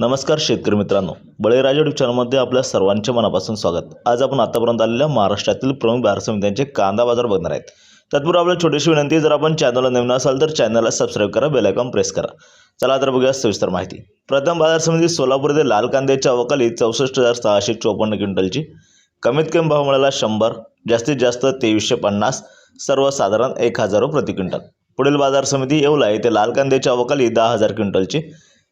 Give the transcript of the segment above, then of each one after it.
नमस्कार शेतकरी मित्रांनो. बळीराजा चॅनलमध्ये आपल्या सर्वांचे मनापासून स्वागत. आज आपण आतापर्यंत आलेल्या महाराष्ट्रातील प्रमुख बाजार समित्यांचे कांदा बाजार बघणार आहेत. तत्पूर्वी आपल्याला छोटीशी विनंती जर आपण चॅनलला नवीन असाल तर चॅनलला सबस्क्राईब करा बेलायकॉन प्रेस करा. चला तर बघूया सविस्तर माहिती. प्रथम बाजार समिती सोलापूर येथे लाल कांद्याच्या अवकाली चौसष्ट हजार सहाशे चोपन्न क्विंटलची कमीत कमी भाव मिळाला शंभर जास्तीत जास्त तेवीसशे पन्नास सर्वसाधारण एक हजार प्रति क्विंटल. पुढील बाजार समिती येवला येथे लाल कांद्याच्या अवकाली दहा हजार क्विंटलची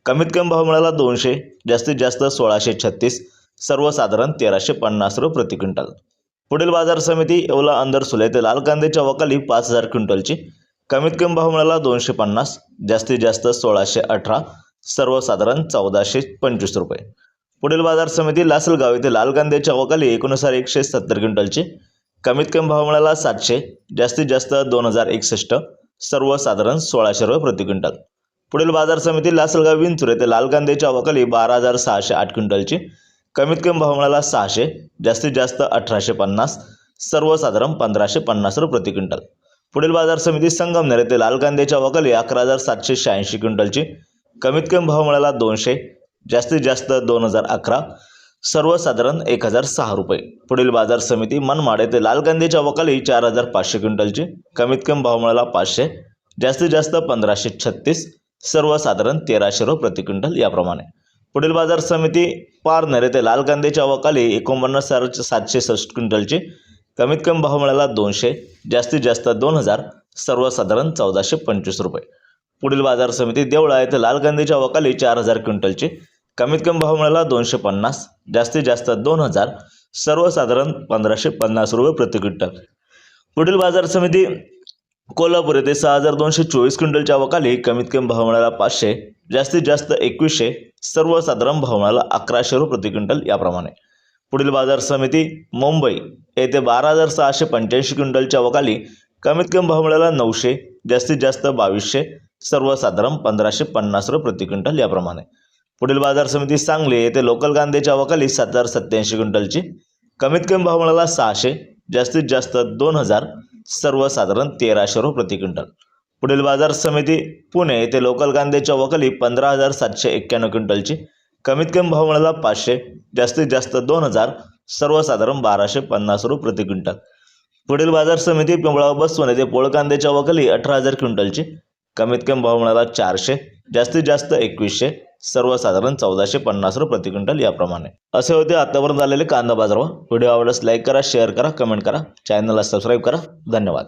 कमीत कमी भाव मिळाला दोनशे जास्तीत जास्त सोळाशे छत्तीस सर्वसाधारण तेराशे पन्नास रुपये प्रति क्विंटल. पुढील बाजार समिती येवला अंदरसुल ते लाल कांद्याच्या वकाली पाच हजार क्विंटलची. कमीत कमी भाव मिळाला दोनशे पन्नास जास्तीत जास्त सोळाशे अठरा सर्वसाधारण चौदाशे पंचवीस रुपये. पुढील बाजार समिती लासलगाव येथे लाल कांद्याच्या वकाली एकोणीस एकशे सत्तर क्विंटलची. कमीत कमी भाव मिळाला सातशे जास्तीत जास्त दोन हजार एकसष्ट सर्वसाधारण सोळाशे रुपये प्रति क्विंटल. पुढील बाजार समिती लासलगाव विंचूर येथे लाल कांद्याच्या अवकाली बारा हजार सहाशे आठ क्विंटलची कमीत कमी भाव मिळाला सहाशे जास्तीत जास्त अठराशे पन्नास सर्वसाधारण पंधराशे पन्नास रुपये प्रति क्विंटल. पुढील बाजार समिती संगमनेर येथे लाल कांद्याच्या अवकाली अकरा हजार सातशे शहाऐंशी क्विंटलची कमीत कमी भाव मिळाला दोनशे जास्तीत जास्त दोन हजार अकरा सर्वसाधारण एक हजार सहा रुपये. पुढील बाजार समिती मनमाड येथे लाल कांद्याच्या अवकाली चार हजार पाचशे क्विंटलची कमीत कमी भाव मिळाला पाचशे जास्तीत जास्त पंधराशे छत्तीस सर्वसाधारण तेराशे रुपये प्रति क्विंटल याप्रमाणे. पुढील बाजार समिती पारनेर येथे लाल कांद्याच्या अवकाली एकोणपन्नास हजार सातशे सष्ट क्विंटलची कमीत कमी भाव मिळाला दोनशे जास्तीत जास्त दोन हजार सर्वसाधारण चौदाशे पंचवीस रुपये. पुढील बाजार समिती देवळा येथे लाल कांद्याच्या अवकाली चार हजार क्विंटलची कमीत कमी भाव मिळाला दोनशे पन्नास जास्तीत जास्त दोन हजार सर्वसाधारण पंधराशे पन्नास रुपये प्रति क्विंटल. पुढील बाजार समिती कोल्हापूर येथे सहा हजार दोनशे चोवीस क्विंटलच्या अवकाली कमीत कमी भाव मिळाला पाचशे जास्तीत जास्त एकवीसशे सर्वसाधारण भाव मिळाला अकराशे रुपये प्रति क्विंटल याप्रमाणे. पुढील बाजार समिती मुंबई येथे बारा हजार सहाशे पंच्याऐंशी क्विंटलच्या अवकाली कमीत कमी भाव मिळाला नऊशे जास्तीत जास्त बावीसशे सर्वसाधारण पंधराशे पन्नास रुपये प्रति क्विंटल याप्रमाणे. पुढील बाजार समिती सांगली येथे लोकल कांद्याच्या अवकाली सात हजार सत्याऐंशी क्विंटलची कमीत कमी भाव मिळाला सहाशे जास्तीत जास्त दोन हजार सर्वसाधारण तेराशे रुपये प्रति क्विंटल. पुढील बाजार समिती पुणे येथे लोकल कांद्याच्या वकली पंधरा हजार सातशे एक्क्याण्णव क्विंटलची. कमीत कमी भाव मिळाला पाचशे जास्तीत जास्त दोन हजार सर्वसाधारण बाराशे पन्नास रुपये प्रति क्विंटल. पुढील बाजार समिती पिंपळाव बसवून येथे पोळ कांद्याच्या वकली अठरा हजार क्विंटलची. कमीत कमी भाव मिळाला चारशे जास्तीत जास्त एकवीसशे सर्वसाधारण चौदाशे पन्नास रुपये प्रति क्विंटल याप्रमाणे. असे होते आतापर्यंत आलेले कांदा बाजार. व्हिडिओ आवडल्यास लाईक करा शेअर करा कमेंट करा. चॅनलला सबस्क्राईब करा. धन्यवाद.